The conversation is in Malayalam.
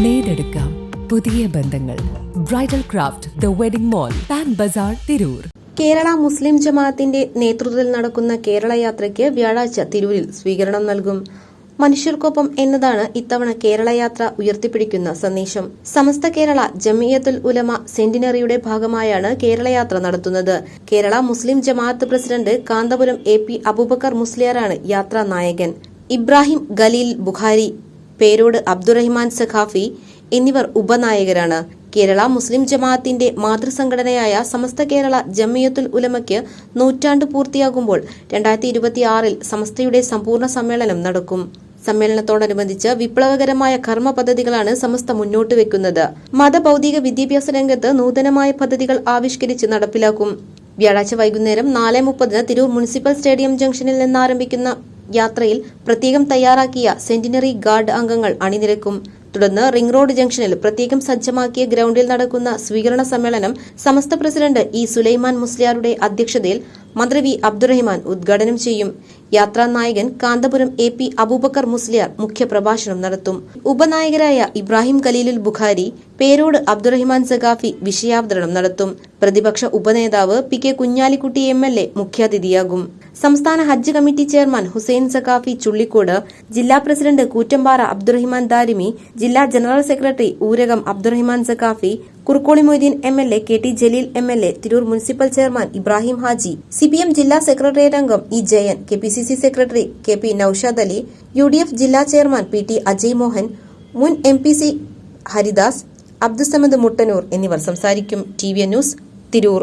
നേടെടുക്കാം പുതിയ ബന്ധങ്ങൾ. Bridal craft the wedding mall Pan Bazaar Tirur Kerala Muslim ജമാഅത്തിന്റെ നേതൃത്വത്തിൽ നടക്കുന്ന കേരള യാത്രയ്ക്ക് വ്യാഴാഴ്ച തിരൂരിൽ സ്വീകരണം നൽകും. മനുഷ്യർക്കൊപ്പം എന്നതാണ് ഇത്തവണ കേരള യാത്ര ഉയർത്തിപ്പിടിക്കുന്ന സന്ദേശം. സമസ്ത കേരള ജമിയത്തുൽ ഉലമ സെന്റിനറിയുടെ ഭാഗമായാണ് കേരള യാത്ര നടത്തുന്നത്. Kerala Muslim Jamaat president Kanthapuram A P Abubakar മുസ്ലിയാറാണ് യാത്രാ നായകൻ ഇബ്രാഹിം ഖലീൽ ബുഖാരി പേരോട് അബ്ദുറഹിമാൻ സഖാഫി എന്നിവർ ഉപനായകരാണ്. കേരള മുസ്ലിം ജമാഅത്തിന്റെ മാതൃസംഘടനയായ സമസ്ത കേരള ജമിയത്തുൽ ഉലമയ്ക്ക് നൂറ്റാണ്ട് പൂർത്തിയാകുമ്പോൾ രണ്ടായിരത്തി ഇരുപത്തിയാറിൽ സമസ്തയുടെ സമ്പൂർണ സമ്മേളനം നടക്കും. സമ്മേളനത്തോടനുബന്ധിച്ച് വിപ്ലവകരമായ കർമ്മ പദ്ധതികളാണ് സമസ്ത മുന്നോട്ട് വെക്കുന്നത്. മതഭൌതിക വിദ്യാഭ്യാസ രംഗത്ത് നൂതനമായ പദ്ധതികൾ ആവിഷ്കരിച്ച് നടപ്പിലാക്കും. വ്യാഴാഴ്ച വൈകുന്നേരം നാല് മുപ്പതിന് തിരൂർ മുനിസിപ്പൽ സ്റ്റേഡിയം ജംഗ്ഷനിൽ നിന്നാരംഭിക്കുന്ന യാത്രയിൽ പ്രത്യേകം തയ്യാറാക്കിയ സെന്റിനറി ഗാർഡ് അംഗങ്ങൾ അണിനിരക്കും. തുടർന്ന് റിംഗ് റോഡ് ജംഗ്ഷനിൽ പ്രത്യേകം സജ്ജമാക്കിയ ഗ്രൗണ്ടിൽ നടക്കുന്ന സ്വീകരണ സമ്മേളനം സമസ്ത പ്രസിഡന്റ് ഇ സുലൈമാൻ മുസ്ലിയാരുടെ അധ്യക്ഷതയിൽ മന്ത്രി വി അബ്ദുറഹിമാൻ ഉദ്ഘാടനം ചെയ്യും. യാത്രാ നായകൻ കാന്തപുരം എ പി അബൂബക്കർ മുസ്ലിയാർ മുഖ്യപ്രഭാഷണം നടത്തും. ഉപനായകരായ ഇബ്രാഹിം ഖലീലുൽ ബുഖാരി പേരോട് അബ്ദുറഹിമാൻ സഖാഫി വിഷയാവതരണം നടത്തും. പ്രതിപക്ഷ ഉപനേതാവ് P K Kunhalikutty M L A മുഖ്യാതിഥിയാകും. സംസ്ഥാന ഹജ്ജ് കമ്മിറ്റി ചെയർമാൻ ഹുസൈൻ സഖാഫി ചുള്ളിക്കോട് ജില്ലാ പ്രസിഡന്റ് കൂറ്റമ്പാറ അബ്ദുറഹിമാൻ ദാരിമി ജില്ലാ general secretary Oorakam Abdurahiman Saqafi Kurukkoli Moideen M L A K T Jaleel M L A Tirur municipal chairman Ibrahim Haji C P M ജില്ലാ സെക്രട്ടേറിയറ്റ് അംഗം E Jayan K P C C secretary K P Noushad Ali U D F ജില്ലാ chairman P T Ajay Mohan മുൻ M P C Haridas Abdussamad Muttanur എന്നിവർ സംസാരിക്കും. T V news Tirur.